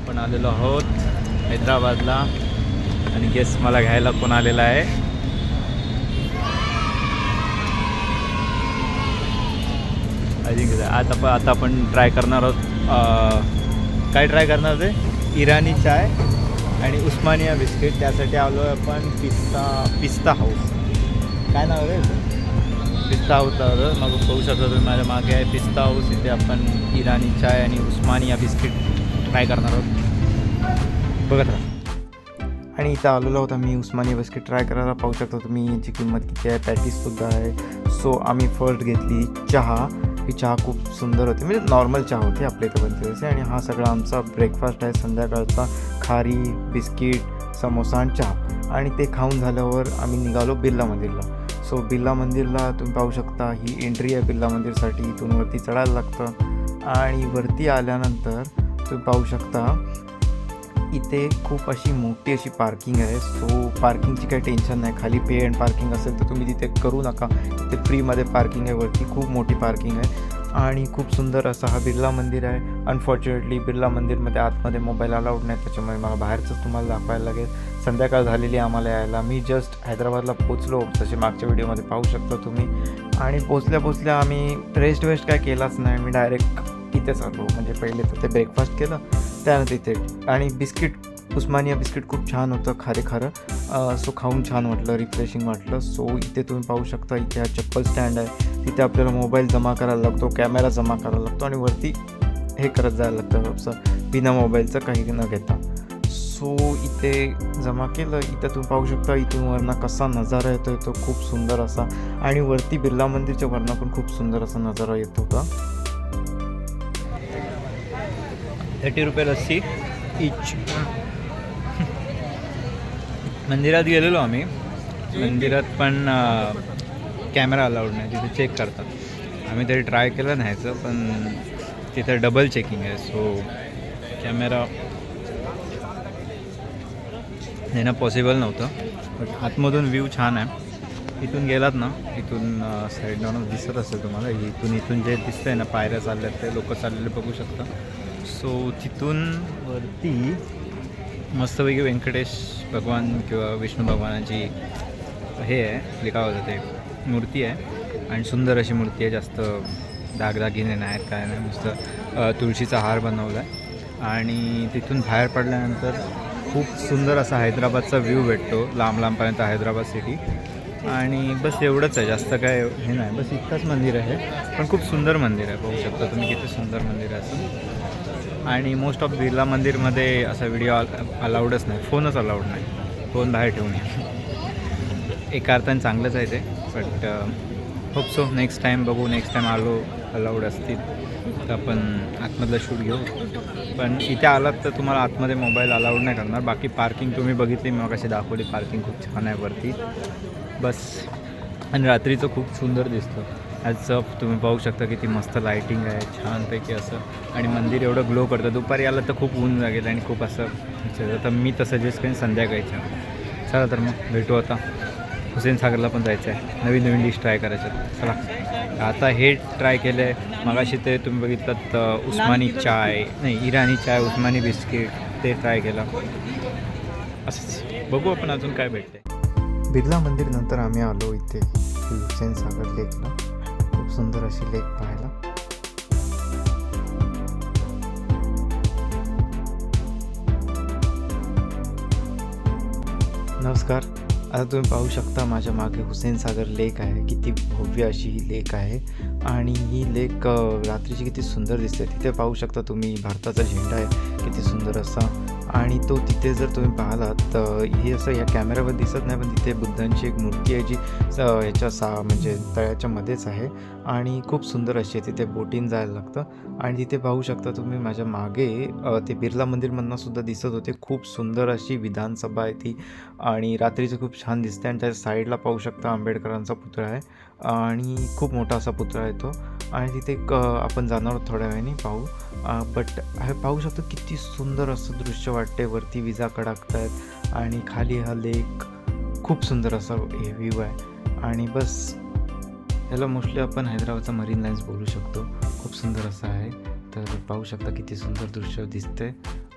आपण आलेलो आहोत हैदराबादला. आणि गेस मला घ्यायला कोण आलेला आहे? अजिंक्य आता आपण आता आपण ट्राय करणार आहोत. काय ट्राय करणार ते? इराणी चाय आणि उस्मानिया बिस्किट. त्यासाठी आलो आहे आपण पिस्ता पिस्ता हाऊस. काय नाव आहे रे? पिस्ता हाऊस मग बघू शकता तुम्ही माझ्या मागे आहे पिस्ता हाऊस. इथे आपण इराणी चाय आणि उस्मानिया बिस्किट ट्राय करणार आहोत. बघत राहा. आणि इथं आलेलो होता मी उस्मानी बिस्किट ट्राय करायला. पाहू शकता तुम्ही याची किंमत किती आहे. पॅटीससुद्धा आहे. सो आम्ही फर्स्ट घेतली चहा. ही चहा खूप सुंदर होती. म्हणजे नॉर्मल चहा होती आपल्या इथं बनते आणि हा सगळा आमचा ब्रेकफास्ट आहे. संध्याकाळचा खारी बिस्किट समोसा आणि चहा. आणि ते खाऊन झाल्यावर आम्ही निघालो बिर्ला मंदिरला. सो बिर्ला मंदिरला तुम्ही पाहू शकता ही एंट्री आहे बिर्ला मंदिरसाठी. इथून वरती चढायला लागतं. आणि वरती आल्यानंतर तुम्ही पाहू शकता इथे खूप अशी मोठी अशी पार्किंग आहे. सो पार्किंगची काही टेन्शन नाही. खाली पे अँड पार्किंग असेल तर तुम्ही तिथे करू नका. तिथे फ्रीमध्ये पार्किंग आहे. वरती खूप मोठी पार्किंग आहे. आणि खूप सुंदर असा हा बिर्ला मंदिर आहे. अनफॉर्च्युनेटली बिर्ला मंदिरमध्ये आतमध्ये मोबाईल अलाउड नाही. त्याच्यामुळे मला बाहेरचंच तुम्हाला दाखवायला लागेल. संध्याकाळ झालेली आम्हाला यायला. मी जस्ट हैदराबादला पोचलो जसे मागच्या व्हिडिओमध्ये पाहू शकता तुम्ही. आणि पोचल्या पोचल्या आम्ही रेस्ट वेस्ट काय केलाच नाही. मी डायरेक्ट इथेच आलो म्हणजे पहिले तर ते ब्रेकफास्ट केलं त्यानंतर इथे आणि बिस्किट उस्मानिया बिस्किट खूप छान होतं खारे खारं. सो खाऊन छान वाटलं रिफ्रेशिंग वाटलं. सो इथे तुम्ही पाहू शकता इथे हा चप्पल स्टँड आहे. तिथे आपल्याला मोबाईल जमा करायला लागतो कॅमेरा जमा करायला लागतो आणि वरती हे करत जायला लागतं. असं बिना मोबाईलचं काही न घेता. सो इथे जमा केलं. इथं तुम्ही पाहू शकता इथून वरनं कसा नजारा येतो तो खूप सुंदर असा. आणि वरती बिर्ला मंदिरच्या वरनं पण खूप सुंदर असा नजारा येत होता. थर्टी रुपये लस्सी इच मंदिरात गेलेलो आम्ही. मंदिरात पण कॅमेरा अलाउड नाही. तिथे चेक करतात. आम्ही तरी ट्राय केलं न्यायचं पण तिथं डबल चेकिंग आहे. सो कॅमेरा नेणं पॉसिबल नव्हतं. बट आतमधून व्ह्यू छान आहे. इथून गेलात ना इथून साईड डाऊन दिसत असेल तुम्हाला. इथून इथून जे दिसतंय ना पायऱ्या चालल्यात ते लोक चाललेले बघू शकता. सो तिथून वरती मस्तपैकी व्यंकटेश भगवान किंवा विष्णू भगवानाची हे आहे आपली काय होतं ते मूर्ती आहे. आणि सुंदर अशी मूर्ती आहे जास्त दागदागिने नाहीत काय नाही मस्त तुळशीचा हार बनवला आहे आणि तिथून बाहेर पडल्यानंतर खूप सुंदर असा हैदराबादचा व्ह्यू भेटतो लांब लांबपर्यंत हैदराबाद सिटी. आणि बस एवढंच आहे जास्त काय हे नाही बस इतकंच मंदिर आहे. पण खूप सुंदर मंदिर आहे बघू शकता तुम्ही किती सुंदर मंदिर आहे असं. आणि मोस्ट ऑफ बिर्ला मंदिरमध्ये असा व्हिडिओ अलाउडच नाही. फोनच अलाउड नाही. फोन बाहेर ठेवून ये. एका अर्थाने चांगलंच आहे ते. But hope so next time बघू. नेक्स्ट टाईम आलो अलाउड असतील तर आपण आतमधलं शूट घेऊ. पण इथे आलात तर तुम्हाला आतमध्ये मोबाईल अलाउड नाही करणार. बाकी पार्किंग तुम्ही बघितली. मग कशी दाखवली. पार्किंग खूप छान आहे वरती. बस. आणि रात्रीचं खूप सुंदर दिसतं. ॲज तुम्ही पाहू शकता किती मस्त लाईटिंग आहे छानपैकी असं. आणि मंदिर एवढं ग्लो करतं. दुपारी आलं तर खूप ऊन लागेल आणि खूप असं तर मी तर सजेस्ट करेन संध्याकाळच्या. चला तर मग भेटू आता. हुसेन सागरला पण जायचं आहे नवीन नवीन डिश ट्राय करायच्या चला. आता हे ट्राय केलं आहे मगाशी ते तुम्ही बघितलं तर उस्मानी चाय. नाही इराणी चाय उस्मानी बिस्किट ते ट्राय केलं. असंच. बघू आपण अजून काय भेटते बिर्ला मंदिर नंतर आम्ही आलो इथे हुसेन सागर लेकला खूप सुंदर अशी लेक पाहायला. नमस्कार. आता तुम्ही पाहू शकता माझ्या मागे हुसेन सागर लेक आहे. किती भव्य अशी ही लेक आहे. आणि ही लेक रात्रीची किती सुंदर दिसते. तिथे पाहू शकता तुम्ही भारताचा झेंडा आहे. किती सुंदर असा आणि तो तिथे जर तुम्ही पाहिलात तर हे असं या कॅमेऱ्यावर दिसत नाही पण तिथे बुद्धांची एक मूर्ती आहे जी याच्या सा म्हणजे तळ्याच्या मध्येच आहे. आणि खूप सुंदर अशी तिथे बोटीन जायला लागतं. आणि तिथे पाहू शकता तुम्ही माझ्या मागे ते बिर्ला मंदिरमधनं सुद्धा दिसत होते. खूप सुंदर अशी विधानसभा आहे ती. आणि रात्रीचं खूप छान दिसते आणि त्याच्या साईडला पाहू शकता आंबेडकरांचा पुतळा आहे. आणि खूप मोठा असा पुतळा आहे तो. आणि तिथे आपण जाणार आहोत थोड्या वेळाने पाहू. बट हे पाहू शकतो किती सुंदर असं दृश्य वाटते वरती विजा कडकत आहेत आणि खाली हा लेक खूप सुंदर असा हे व्ह्यू आहे. आणि बस ह्याला मोस्टली आपण हैदराबादचा मरीन लाईन्स बोलू शकतो. खूप सुंदर असं आहे. तर पाहू शकता किती सुंदर दृश्य दिसते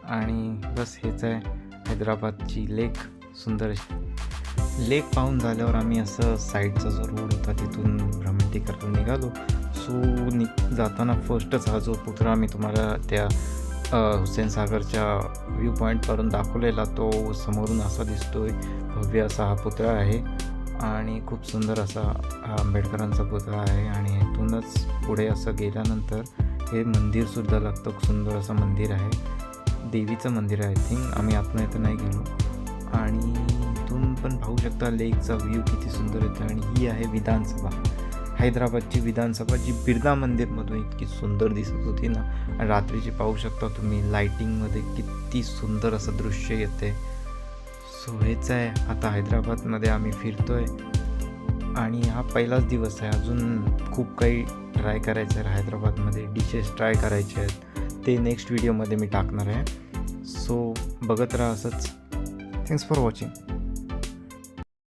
आणि बस हेच आहे हैदराबादची लेक सुंदर अशी लेक पाहून झाल्यावर आम्ही असं साईडचा जो रोड होता तिथून भ्रमंती करून निघालो. सो नि जाताना फर्स्टच हा जो पुतळा मी तुम्हाला त्या हुसेन सागरच्या व्ह्यू पॉईंटवरून दाखवलेला तो समोरून असा दिसतोय. भव्य असा हा पुतळा आहे आणि खूप सुंदर असा हा आंबेडकरांचा पुतळा आहे आणि इथूनच पुढे असं गेल्यानंतर हे मंदिरसुद्धा लागतं. सुंदर असं मंदिर आहे. देवीचं मंदिर आहे आय थिंक आम्ही आतमध्ये तर नाही गेलो. आणि इथून पण पाहू शकता लेकचा व्ह्यू किती सुंदर येतो आणि ही आहे विधानसभा. हैदराबादची विधानसभा जी बिर्ला मंदिरमधून इतकी सुंदर दिसत होती ना आणि रात्रीची पाहू शकता तुम्ही लाईटिंगमध्ये किती सुंदर असं दृश्य येते. सो हेच आहे आता हैदराबादमध्ये आम्ही फिरतोय. आणि हा पहिलाच दिवस आहे अजून खूप काही ट्राय करायचं आहे हैदराबादमध्ये डिशेस ट्राय करायचे आहेत. ते नेक्स्ट व्हिडिओमध्ये मी टाकणार आहे. सो बघत राहा असंच. Thanks for watching